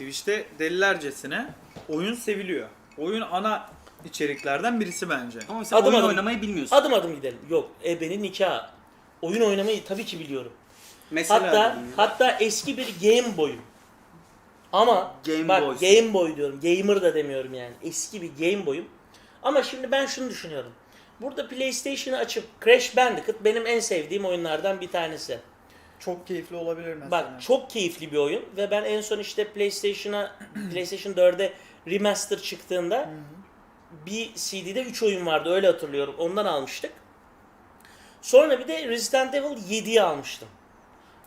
Twitch'te delilercesine oyun seviliyor. Oyun ana içeriklerden birisi bence. Ama sen Adım oyun adım. oynamayı bilmiyorsun. Adım adım gidelim. Yok ebenin nikahı. Oyun oynamayı tabii ki biliyorum. Mesela Hatta ya. hatta eski bir Game Boy'um. Ama Game bak Boy. Game Boy diyorum. Gamer da demiyorum yani. Eski bir Game Boy'um. Ama şimdi ben şunu düşünüyorum. Burada PlayStation'ı açıp Crash Bandicoot benim en sevdiğim oyunlardan bir tanesi. Çok keyifli olabilir mesela. Bak çok keyifli bir oyun ve ben en son işte PlayStation'a PlayStation 4'e remaster çıktığında bir CD'de 3 oyun vardı öyle hatırlıyorum. Ondan almıştık. Sonra bir de Resident Evil 7'yi almıştım.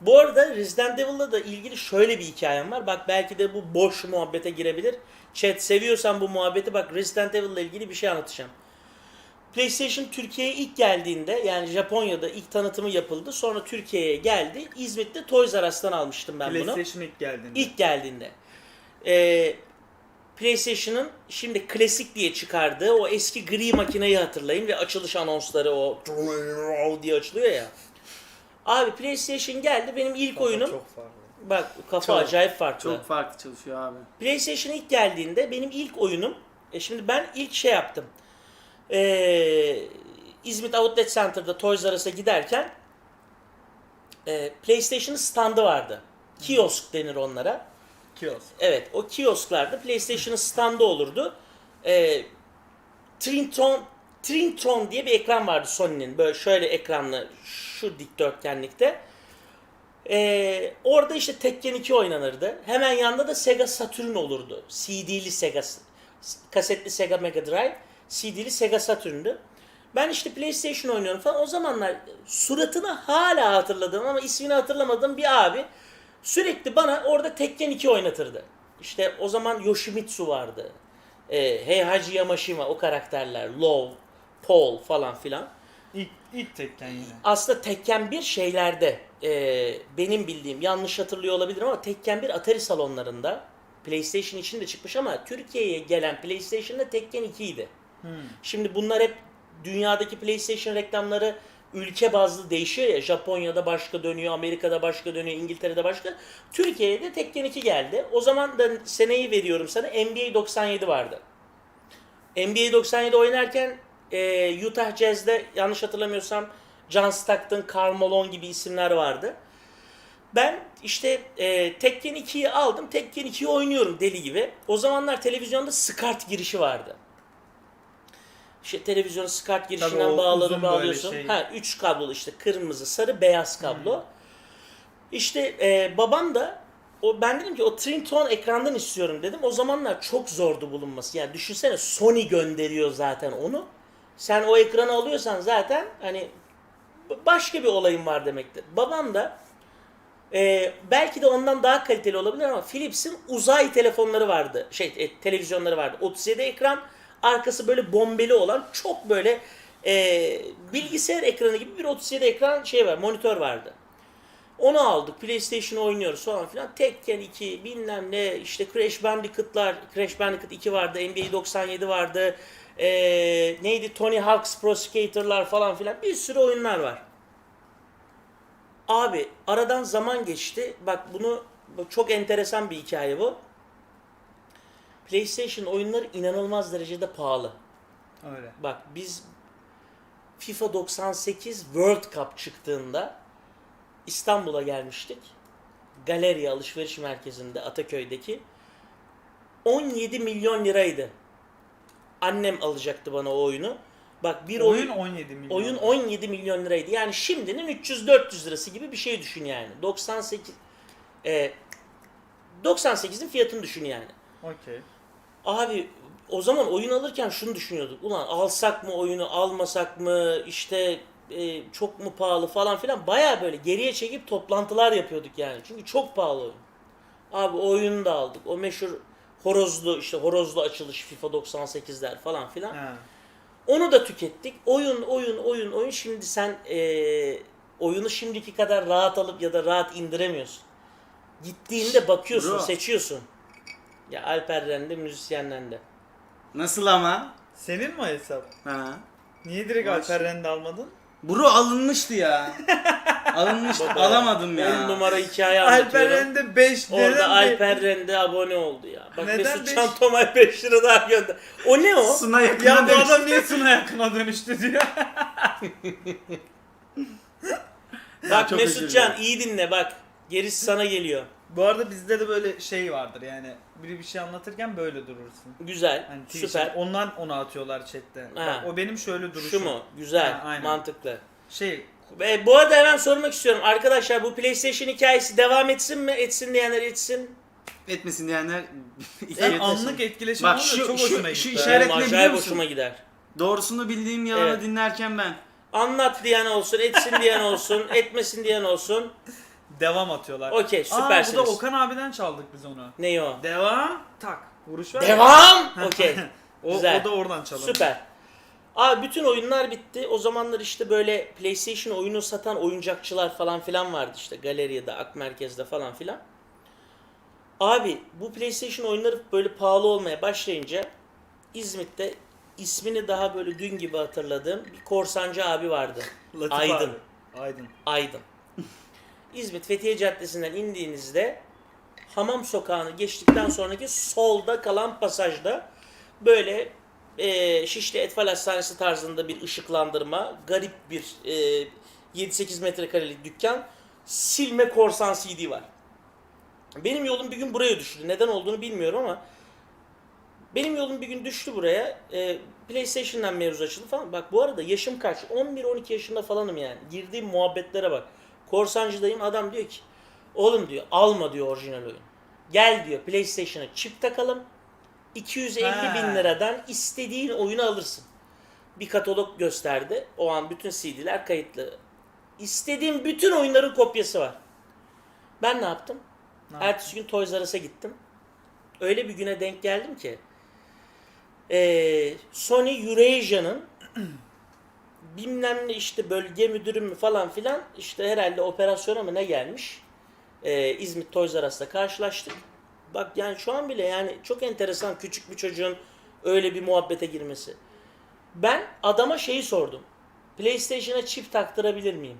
Bu arada Resident Evil'la da ilgili şöyle bir hikayem var. Bak belki de bu boş muhabbete girebilir. Chat seviyorsan bu muhabbeti bak Resident Evil'la ilgili bir şey anlatacağım. PlayStation Türkiye'ye ilk geldiğinde yani Japonya'da ilk tanıtımı yapıldı. Sonra Türkiye'ye geldi. İzmit'te Toys R Us'tan almıştım ben bunu. PlayStation ilk geldiğinde. İlk geldiğinde. Ee, PlayStation'ın şimdi klasik diye çıkardığı o eski gri makineyi hatırlayın ve açılış anonsları o diye açılıyor ya. Abi PlayStation geldi benim ilk Kafa oyunum. Çok farklı. Bak kafa Çok- acayip farklı. Çok farklı çalışıyor abi. PlayStation ilk geldiğinde benim ilk oyunum. E şimdi ben ilk şey yaptım. Ee, İzmit Outlet Center'da Toys R Us'a giderken e, PlayStation'ın standı vardı. Kiosk denir onlara. Kiosk. Evet o kiosklarda PlayStation'ın standı olurdu. Ee, Trintron, Trintron diye bir ekran vardı Sony'nin. Böyle şöyle ekranlı şu dikdörtgenlikte. Ee, orada işte Tekken 2 oynanırdı. Hemen yanında da Sega Saturn olurdu. CD'li Sega, kasetli Sega Mega Drive, CD'li Sega Saturn'du. Ben işte PlayStation oynuyorum falan. O zamanlar suratını hala hatırladığım ama ismini hatırlamadığım bir abi sürekli bana orada Tekken 2 oynatırdı. İşte o zaman Yoshimitsu vardı. Ee, Heihachi Yamashima o karakterler. Low, Paul falan filan. İlk, ilk tekken yine. Aslında Tekken 1 şeylerde e, benim bildiğim yanlış hatırlıyor olabilirim ama Tekken 1 Atari salonlarında PlayStation için de çıkmış ama Türkiye'ye gelen PlayStation'da Tekken 2 idi. Hmm. Şimdi bunlar hep dünyadaki PlayStation reklamları ülke bazlı değişiyor ya. Japonya'da başka dönüyor, Amerika'da başka dönüyor, İngiltere'de başka. Türkiye'ye de Tekken 2 geldi. O zaman da seneyi veriyorum sana NBA 97 vardı. NBA 97 oynarken e, Utah Jazz'de yanlış hatırlamıyorsam John Stockton, Karl Malone gibi isimler vardı. Ben işte e, Tekken 2'yi aldım. Tekken 2'yi oynuyorum deli gibi. O zamanlar televizyonda SCART girişi vardı. İşte televizyonu SCART girişinden böyle bağlıyorsun. şey. Ha, üç kablolu işte kırmızı, sarı, beyaz kablo. İşte e, babam da o ben dedim ki o Trinton ekrandan istiyorum dedim. O zamanlar çok zordu bulunması. Yani düşünsene Sony gönderiyor zaten onu. Sen o ekranı alıyorsan zaten hani başka bir olayın var demektir. Babam da e, belki de ondan daha kaliteli olabilir ama Philips'in uzay telefonları vardı. Şey e, televizyonları vardı. 37 ekran arkası böyle bombeli olan çok böyle e, bilgisayar ekranı gibi bir 37 ekran şey var monitör vardı. Onu aldık. PlayStation oynuyoruz falan filan. Tekken 2 bilmem ne işte Crash Bandicoot'lar. Crash Bandicoot 2 vardı. NBA 97 vardı. Ee, neydi? Tony Hawk's Pro Skater'lar falan filan. Bir sürü oyunlar var. Abi aradan zaman geçti. Bak bunu bu çok enteresan bir hikaye bu. PlayStation oyunları inanılmaz derecede pahalı. Öyle. Bak biz FIFA 98 World Cup çıktığında İstanbul'a gelmiştik. Galeri alışveriş merkezinde Ataköy'deki 17 milyon liraydı. Annem alacaktı bana o oyunu. Bak bir Oyun oyun 17 milyon. oyun 17 milyon liraydı. Yani şimdinin 300-400 lirası gibi bir şey düşün yani. 98 e, 98'in fiyatını düşün yani. Okey. Abi o zaman oyun alırken şunu düşünüyorduk. Ulan alsak mı oyunu almasak mı işte e, çok mu pahalı falan filan. Baya böyle geriye çekip toplantılar yapıyorduk yani. Çünkü çok pahalı oyun. Abi o oyunu da aldık. O meşhur horozlu işte horozlu açılış FIFA 98'ler falan filan. Ha. Onu da tükettik. Oyun, oyun, oyun, oyun. Şimdi sen eee, oyunu şimdiki kadar rahat alıp ya da rahat indiremiyorsun. Gittiğinde bakıyorsun, Bro. seçiyorsun. Ya Alper'den de müzisyenden de. Nasıl ama? Senin mi hesap? Ha. Niye direkt Baş- Alper Rende almadın? Bro alınmıştı ya. Alınmış Baba, alamadım 10 ya. numara hikaye Alper anlatıyorum. Rende 5 Orada Alper Rende abone oldu ya. Bak Neden Mesut beş? Can Tomay 5 lira daha gönder. O ne o? Suna yakın. Ya bu adam niye Suna yakına dönüştü diyor. Bak çok Mesut özür Can dilerim. iyi dinle bak. Gerisi sana geliyor. Bu arada bizde de böyle şey vardır yani biri bir şey anlatırken böyle durursun. Güzel. Hani süper. Ondan onu atıyorlar chatte. Ha. Bak, o benim şöyle duruşum. Şu mu? Güzel. Ha, aynen. mantıklı. Şey Ve bu arada hemen sormak istiyorum. Arkadaşlar bu PlayStation hikayesi devam etsin mi? Etsin diyenler etsin. Etmesin diyenler iki hem yetesin. anlık etkileşim Bak oluyor şu- çok şu- hoşuma şu gitti. işaret- Benim ne acayip biliyor musun? hoşuma gider. Doğrusunu bildiğim yalanı Evet. dinlerken ben. Anlat diyen olsun, etsin diyen olsun, etmesin diyen olsun. Devam atıyorlar. Okey, Aa, bu süpersiniz. da Okan abiden çaldık biz onu. Ne o? Devam tak. Vuruş var. ya. Devam! Okey. O, Güzel. o da oradan çalalım. Süper. Abi bütün oyunlar bitti. O zamanlar işte böyle PlayStation oyunu satan oyuncakçılar falan filan vardı işte. Galeriyada, Ak Merkez'de falan filan. Abi bu PlayStation oyunları böyle pahalı olmaya başlayınca İzmit'te ismini daha böyle dün gibi hatırladığım bir korsancı abi vardı. Latif Aydın. abi. Aydın. Aydın. İzmit Fethiye Caddesi'nden indiğinizde Hamam Sokağı'nı geçtikten sonraki solda kalan pasajda böyle e, Şişli Etfal Hastanesi tarzında bir ışıklandırma, garip bir e, 7-8 metrekarelik dükkan, silme korsan CD var. Benim yolum bir gün buraya düştü. Neden olduğunu bilmiyorum ama benim yolum bir gün düştü buraya. E, PlayStation'dan mevzu açıldı falan. Bak bu arada yaşım kaç? 11-12 yaşında falanım yani. Girdiğim muhabbetlere bak. Korsancıdayım adam diyor ki oğlum diyor alma diyor orijinal oyun. Gel diyor PlayStation'a çip takalım. 250 Ha. bin liradan istediğin oyunu alırsın. Bir katalog gösterdi. O an bütün CD'ler kayıtlı. İstediğim bütün oyunların kopyası var. Ben ne yaptım? Ne yaptın? Ertesi gün Toys R Us'a gittim. Öyle bir güne denk geldim ki eee, Sony Eurasia'nın bilmem ne işte bölge müdürü mü falan filan işte herhalde operasyona mı ne gelmiş. Eee İzmit Toys R Us'ta karşılaştık. Bak yani şu an bile yani çok enteresan küçük bir çocuğun öyle bir muhabbete girmesi. Ben adama şeyi sordum. PlayStation'a çip taktırabilir miyim?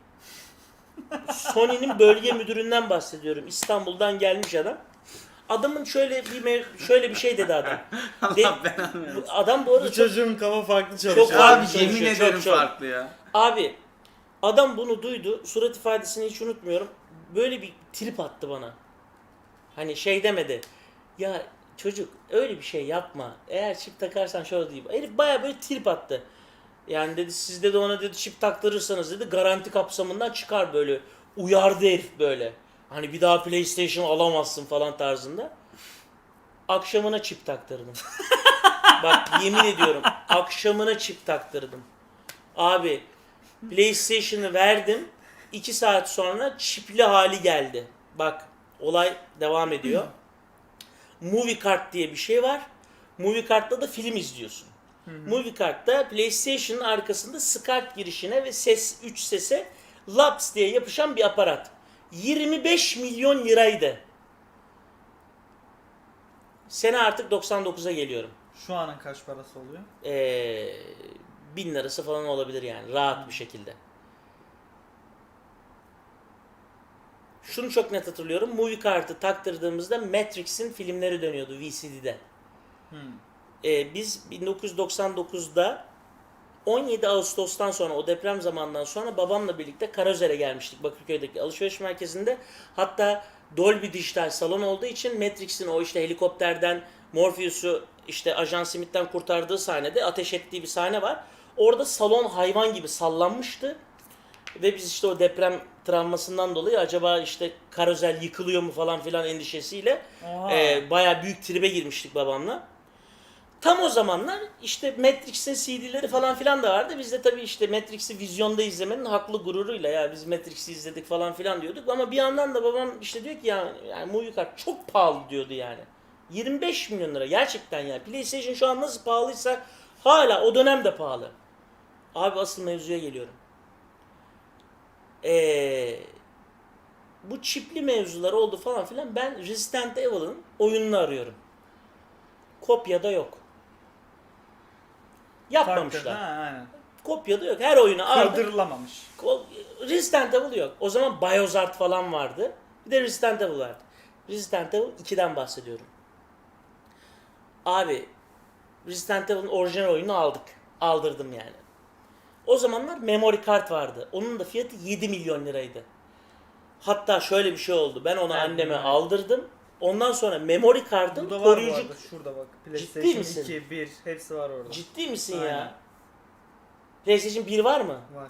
Sony'nin bölge müdüründen bahsediyorum. İstanbul'dan gelmiş adam. Adamın şöyle bir mev- şöyle bir şey dedi adam. De- Allah belanı versin. bu adam bu arada Bu çok, çocuğun kafa farklı çalışıyor. Çok Abi Abi yemin çalışıyor, ederim çok, çok. farklı ya. abi adam bunu duydu. Surat ifadesini hiç unutmuyorum. Böyle bir trip attı bana. Hani şey demedi. Ya çocuk öyle bir şey yapma. Eğer çip takarsan şöyle diyeyim. Herif baya böyle trip attı. Yani dedi siz de ona dedi çip taktırırsanız dedi garanti kapsamından çıkar böyle. Uyardı herif böyle. Hani bir daha PlayStation alamazsın falan tarzında. Akşamına çip taktırdım. Bak yemin ediyorum akşamına çip taktırdım. Abi PlayStation'ı verdim. 2 saat sonra çipli hali geldi. Bak olay devam ediyor. Movie Card diye bir şey var. Movie Card'da da film izliyorsun. Movie Card'da PlayStation'ın arkasında SCART girişine ve ses 3 sese Laps diye yapışan bir aparat. 25 milyon liraydı. Sene artık 99'a geliyorum. Şu anın kaç parası oluyor? Ee, bin lirası falan olabilir yani rahat bir şekilde. Şunu çok net hatırlıyorum. Movie kartı taktırdığımızda Matrix'in filmleri dönüyordu VCD'de. Hmm. Ee, biz 1999'da 17 Ağustos'tan sonra o deprem zamanından sonra babamla birlikte Karözer'e gelmiştik Bakırköy'deki alışveriş merkezinde. Hatta Dolby Dijital salon olduğu için Matrix'in o işte helikopterden Morpheus'u işte Ajan Smith'ten kurtardığı sahnede ateş ettiği bir sahne var. Orada salon hayvan gibi sallanmıştı. Ve biz işte o deprem travmasından dolayı acaba işte Karözel yıkılıyor mu falan filan endişesiyle Oha. ee, bayağı büyük tribe girmiştik babamla. Tam o zamanlar işte Matrix'in CD'leri falan filan da vardı. Biz de tabii işte Matrix'i vizyonda izlemenin haklı gururuyla ya biz Matrix'i izledik falan filan diyorduk. Ama bir yandan da babam işte diyor ki ya yani movie çok pahalı diyordu yani. 25 milyon lira gerçekten yani. PlayStation şu an nasıl pahalıysa hala o dönem de pahalı. Abi asıl mevzuya geliyorum. Eee bu çipli mevzular oldu falan filan. Ben Resident Evil'ın oyununu arıyorum. Kopyada yok. Yapmamışlar. Ha, aynen. Kopya da yok. Her oyunu aldık. Kırdırılamamış. Ko- Resident Evil yok. O zaman Biozart falan vardı. Bir de Resident Evil vardı. Resident Evil 2'den bahsediyorum. Abi Resident Evil'ın orijinal oyunu aldık. Aldırdım yani. O zamanlar memory kart vardı. Onun da fiyatı 7 milyon liraydı. Hatta şöyle bir şey oldu. Ben onu Evet, anneme evet. aldırdım. Ondan sonra memory kartın Burada var bu koruyucu... arada. Şurada bak. Ciddi PlayStation misin? 2, 1 hepsi var orada. Ciddi misin Aynen. ya? PlayStation 1 var mı? Var.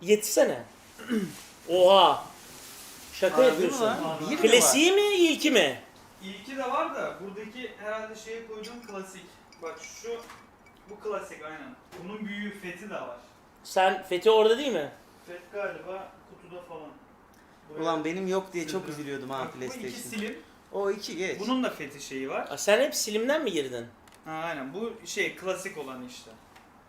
Yetsene. Oha. Şaka Harbi mi yapıyorsun. Bir mi? Klasiği mi, ilki mi? İlki de var da buradaki herhalde şeye koyduğum klasik. Bak şu bu klasik aynen. Bunun büyüğü Fethi de var. Sen Fethi orada değil mi? Feth galiba kutuda falan. Buraya- Ulan benim yok diye çok üzülüyordum ha Bak, Bu iki PlayStation. silim. O iki geç. Bunun da Fethi şeyi var. Aa, sen hep Slim'den mi girdin? Ha aynen bu şey klasik olan işte.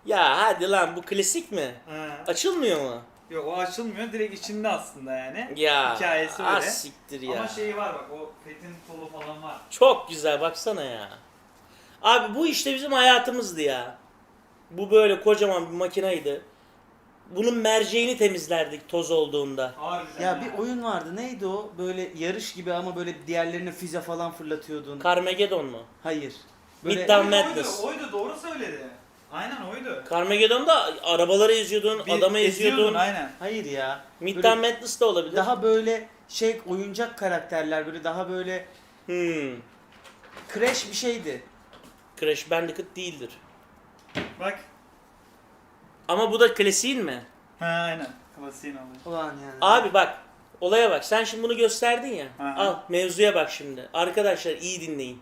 Ya hadi lan bu klasik mi? Ha. Açılmıyor mu? Yok o açılmıyor direkt içinde aslında yani. Ya. Hikayesi öyle. az siktir ya. Ama şeyi var bak o Feth'in kolu falan var. Çok güzel baksana ya. Abi bu işte bizim hayatımızdı ya. Bu böyle kocaman bir makinaydı. Bunun merceğini temizlerdik toz olduğunda. Harbiden Ya bir oyun vardı neydi o? Böyle yarış gibi ama böyle diğerlerine füze falan fırlatıyordun. Carmageddon mu? Hayır. Böyle Midtown oydu, Madness. oydu, oydu doğru söyledi. Aynen oydu. Carmageddon'da arabaları eziyordun, Bir adamı eziyordun, eziyordun. Aynen. hayır ya. Midtown Böyle Madness de olabilir. daha böyle şey oyuncak karakterler böyle daha böyle Hmm. crash bir şeydi. Crash Bandicoot değildir. Bak. Ama bu da klasiğin mi? Ha aynen. Klasiğin alıyor. Ulan yani. Abi bak, olaya bak. Sen şimdi bunu gösterdin ya. Hı. Al, mevzuya bak şimdi. Arkadaşlar iyi dinleyin.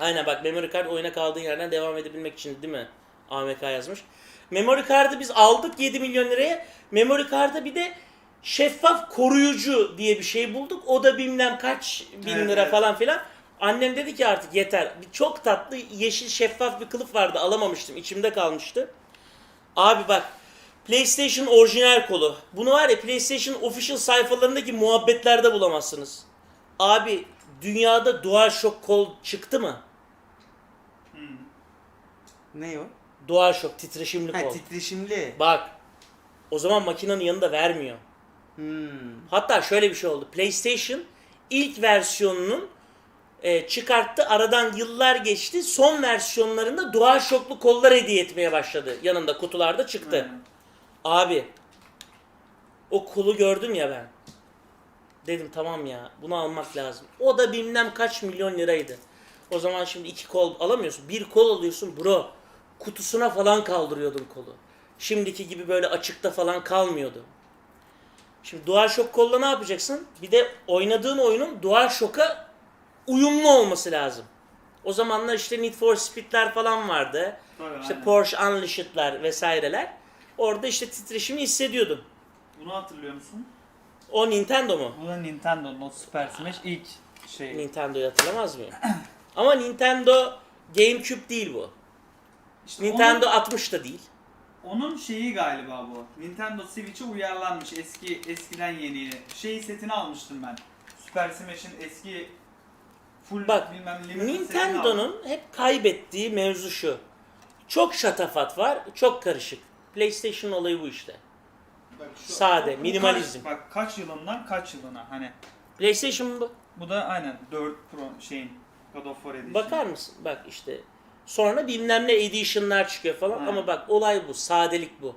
Aynen bak memory card oyuna kaldığın yerden devam edebilmek için değil mi? AMK yazmış. Memory card'ı biz aldık 7 milyon liraya. Memory card'ı bir de şeffaf koruyucu diye bir şey bulduk. O da bilmem kaç bin Evet, lira evet. falan filan. Annem dedi ki artık yeter. Bir- Çok tatlı yeşil şeffaf bir kılıf vardı alamamıştım. içimde kalmıştı. Abi bak PlayStation orijinal kolu. Bunu var ya PlayStation official sayfalarındaki muhabbetlerde bulamazsınız. Abi dünyada DualShock kol çıktı mı? Hmm. Ne o? DualShock titreşimli Ha kol. titreşimli. Bak o zaman makinenin yanında vermiyor. Hmm. Hatta şöyle bir şey oldu. PlayStation ilk versiyonunun e, çıkarttı. Aradan yıllar geçti. Son versiyonlarında DualShock'lu kollar hediye etmeye başladı. Yanında kutularda çıktı. Aynen. Abi o kolu gördüm ya ben. Dedim tamam ya bunu almak lazım. O da bilmem kaç milyon liraydı. O zaman şimdi iki kol alamıyorsun. Bir kol alıyorsun bro. Kutusuna falan kaldırıyordun kolu. Şimdiki gibi böyle açıkta falan kalmıyordu. Şimdi DualShock kolla ne yapacaksın? Bir de oynadığın oyunun DualShock'a uyumlu olması lazım. O zamanlar işte Need for Speed'ler falan vardı. Tabii, İşte aynen. Porsche Unleashed'lar vesaireler. Orada işte titreşimi hissediyordun. Bunu hatırlıyor musun? O Nintendo mu? Bu da Nintendo'nun o Super Smash ilk şey. Nintendo'yu hatırlamaz mıyım? Ama Nintendo GameCube değil bu. İşte Nintendo Onun, 60 da değil. onun şeyi galiba bu. Nintendo Switch'e uyarlanmış eski eskiden yeni. Şey setini almıştım ben. Super Smash'in eski full Bak, bilmem. Nintendo'nun hep kaybettiği mevzu şu. Çok şatafat var, çok karışık. PlayStation olayı bu işte. Bak şu- Sade, bu minimalizm. Kaç, bak kaç yılından kaç yılına hani. PlayStation bu. Bu da aynen 4 Pro şeyin God of War Edition. Bakar mısın? Bak işte. Sonra bilmem ne edition'lar çıkıyor falan Aynen. ama bak olay bu. Sadelik bu.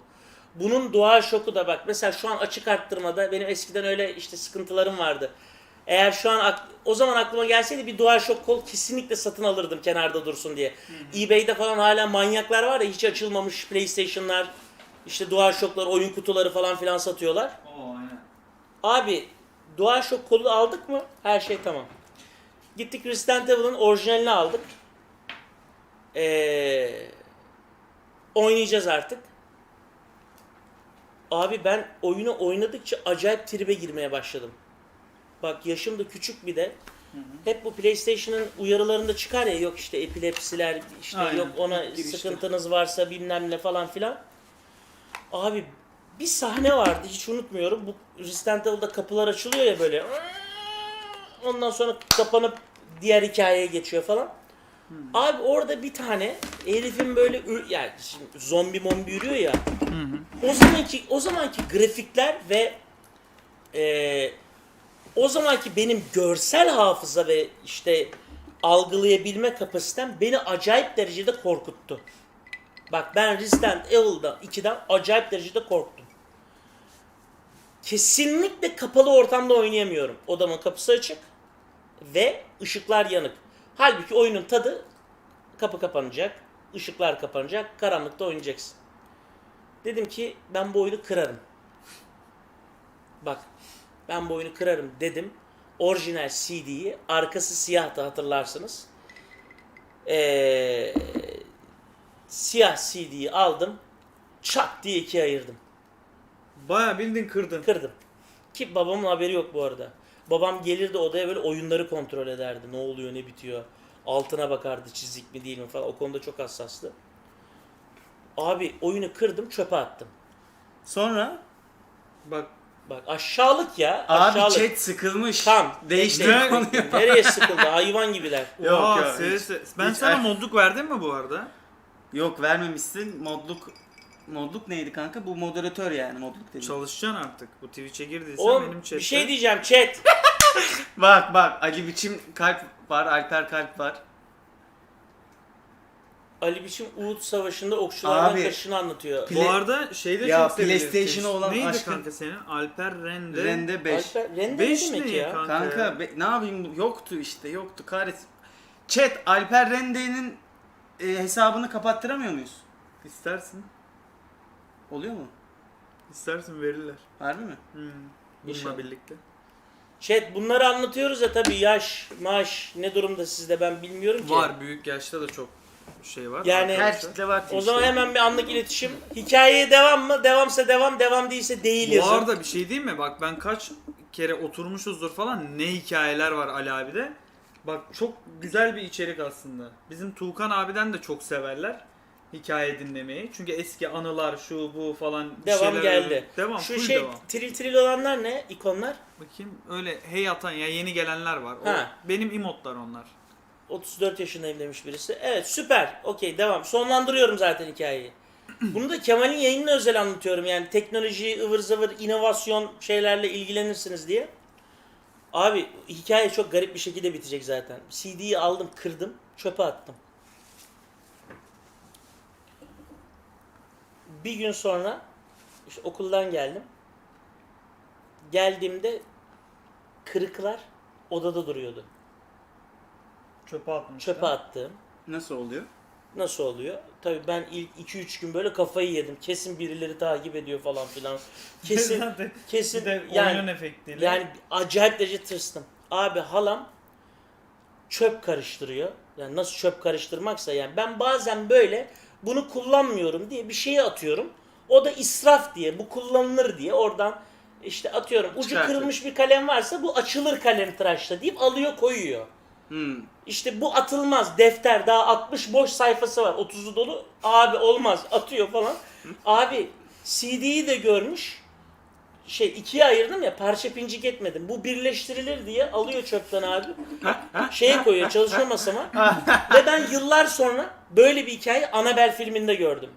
Bunun DualShock'u da bak mesela şu an açık arttırmada benim eskiden öyle işte sıkıntılarım vardı. Eğer şu an o zaman aklıma gelseydi bir DualShock kol kesinlikle satın alırdım kenarda dursun diye. eBay'de falan hala manyaklar var ya hiç açılmamış PlayStation'lar, işte DualShock'lar, oyun kutuları falan filan satıyorlar. Oo aynen. Abi DualShock kolu aldık mı? Her şey tamam. Gittik Resident Evil'ın orijinalini aldık. Ee, oynayacağız artık. Abi ben oyunu oynadıkça acayip tribe girmeye başladım. Bak yaşım da küçük bir de. Hep bu PlayStation'ın uyarılarında çıkar ya yok işte epilepsiler işte Aynen, yok ona girişte. sıkıntınız varsa bilmem ne falan filan. Abi bir sahne vardı hiç unutmuyorum. Bu Resident Evil'da kapılar açılıyor ya böyle. Ondan sonra kapanıp diğer hikayeye geçiyor falan. Abi orada bir tane herifin böyle yani şimdi zombi mombi yürüyor ya. O zamanki o zamanki grafikler ve e, o zamanki benim görsel hafıza ve işte algılayabilme kapasitem beni acayip derecede korkuttu. Bak ben Resident Evil'da 2'den acayip derecede korktum. Kesinlikle kapalı ortamda oynayamıyorum. Odamın kapısı açık ve ışıklar yanık. Halbuki oyunun tadı kapı kapanacak, ışıklar kapanacak, karanlıkta oynayacaksın. Dedim ki ben bu oyunu kırarım. Bak ben bu oyunu kırarım dedim. Orijinal CD'yi arkası siyahtı hatırlarsınız. Ee, siyah CD'yi aldım. Çak diye ikiye ayırdım. Baya bildin kırdın. Kırdım. Ki babamın haberi yok bu arada. Babam gelirdi odaya böyle oyunları kontrol ederdi. Ne oluyor ne bitiyor. Altına bakardı çizik mi değil mi falan. O konuda çok hassastı. Abi oyunu kırdım çöpe attım. Sonra Bak Bak aşağılık ya. abi aşağılık. chat sıkılmış. Tam. Değişti Ne? konuyu. Nereye sıkıldı? Hayvan gibiler. Yok, Oha, yok, ses- hiç- ben hiç- sana modluk verdim mi bu arada? Yok vermemişsin. Modluk modluk neydi kanka? Bu moderatör yani modluk dedi. Çalışacaksın artık. Bu Twitch'e girdiysen Oğlum benim chatte. bir şey diyeceğim chat. Bak bak Ali biçim kalp var, Alper kalp var. Ali Biçim Uğut Savaşı'nda okçulardan Abi, kaçışını anlatıyor. Play- Bu arada şeyde Ya, çok sevilir. PlayStation'a olan Neydi aşkın- kanka senin? Alper Rende. Rende 5. Alper, rende ne Beş demek ne ya? kanka? Kanka ya. be- ne yapayım yoktu işte yoktu kahretsin. Chat Alper Rende'nin e, hesabını kapattıramıyor muyuz? İstersin. Oluyor mu? İstersin verirler. Harbi mi? Hmm. İnşallah. Bununla birlikte. Chat bunları anlatıyoruz ya tabii yaş, maaş ne durumda sizde ben bilmiyorum ki. Var büyük yaşta da çok şey var. Yani- Her kitle var. O zaman hemen bir anlık iletişim. Hikayeye devam mı? Devamsa devam, devam değilse değil Bu yazın. arada bir şey değil mi? Bak ben kaç kere oturmuşuzdur falan ne hikayeler var Ali abi'de. Bak çok güzel bir içerik aslında. Bizim Tuğkan abiden de çok severler hikaye dinlemeyi. Çünkü eski anılar şu bu falan bir Devam şeyler geldi. oluyor. Devam Şu full şey devam. tril tril olanlar ne? İkonlar? Bakayım öyle hey atan ya yeni gelenler var. O, Ha. benim emotlar onlar. 34 yaşındayım demiş birisi. Evet süper. Okey devam. Sonlandırıyorum zaten hikayeyi. Bunu da Kemal'in yayınına özel anlatıyorum. Yani teknoloji, ıvır zıvır, inovasyon şeylerle ilgilenirsiniz diye. Abi hikaye çok garip bir şekilde bitecek zaten. CD'yi aldım, kırdım, çöpe attım. Bir gün sonra işte okuldan geldim. Geldiğimde kırıklar odada duruyordu. Çöpe atmış. Çöpe attım. Nasıl oluyor? Nasıl oluyor? Tabii ben ilk 2-3 gün böyle kafayı yedim. Kesin birileri takip ediyor falan filan. Kesin kesin de oyun yani efektiyle. yani acayip derece tırstım. Abi halam çöp karıştırıyor. Yani nasıl çöp karıştırmaksa yani ben bazen böyle bunu kullanmıyorum diye bir şeye atıyorum. O da israf diye, bu kullanılır diye oradan işte atıyorum. Ucu Çıkartıyor. kırılmış bir kalem varsa bu açılır kalem tıraşla deyip alıyor koyuyor. Hmm. İşte bu atılmaz. Defter daha 60 boş sayfası var. 30'u dolu. Abi olmaz. Atıyor falan. Abi CD'yi de görmüş. Şey ikiye ayırdım ya parça pincik etmedim. Bu birleştirilir diye alıyor çöpten abi. Şeye koyuyor çalışma masama. Ve ben yıllar sonra böyle bir hikaye Annabelle filminde gördüm.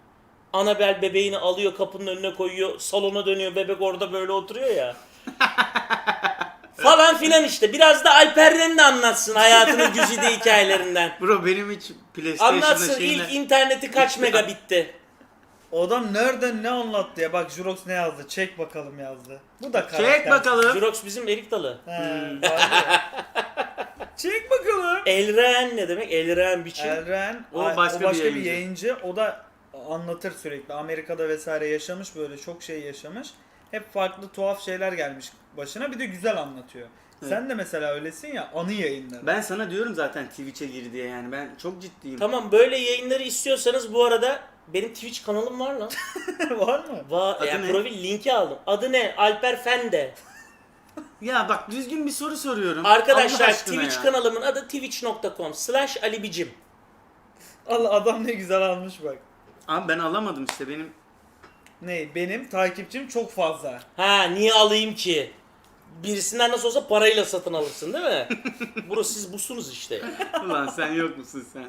Annabelle bebeğini alıyor kapının önüne koyuyor. Salona dönüyor bebek orada böyle oturuyor ya. Falan filan işte. Biraz da Alper'den de anlatsın hayatının güzide hikayelerinden. Bro benim hiç PlayStation'da Anlatsın şeyine... ilk interneti kaç megabitti. O adam nereden ne anlattı ya? Bak Jurox ne yazdı? Çek bakalım yazdı. Bu da karakter. Çek bakalım. Xerox bizim erik dalı. He, var ya. Çek bakalım. Elren ne demek? Elren biçim. Elren O o başka başka, bir yayıncı. O da anlatır sürekli. Amerika'da vesaire yaşamış böyle çok şey yaşamış. Hep farklı tuhaf şeyler gelmiş başına. Bir de güzel anlatıyor. Sen de mesela öylesin ya anı yayınları. Ben sana diyorum zaten Twitch'e gir diye yani ben çok ciddiyim. Tamam böyle yayınları istiyorsanız bu arada benim Twitch kanalım var lan. var mı? Va Adı yani ne? profil linki aldım. Adı ne? Alper Fende. Ya bak düzgün bir soru soruyorum. Arkadaşlar Twitch ya. kanalımın adı twitch.com slash alibicim. Allah adam ne güzel almış bak. Abi ben alamadım işte benim. Ne benim takipçim çok fazla. Ha niye alayım ki? Birisinden nasıl olsa parayla satın alırsın değil mi? Burası siz busunuz işte. Ulan sen yok musun sen?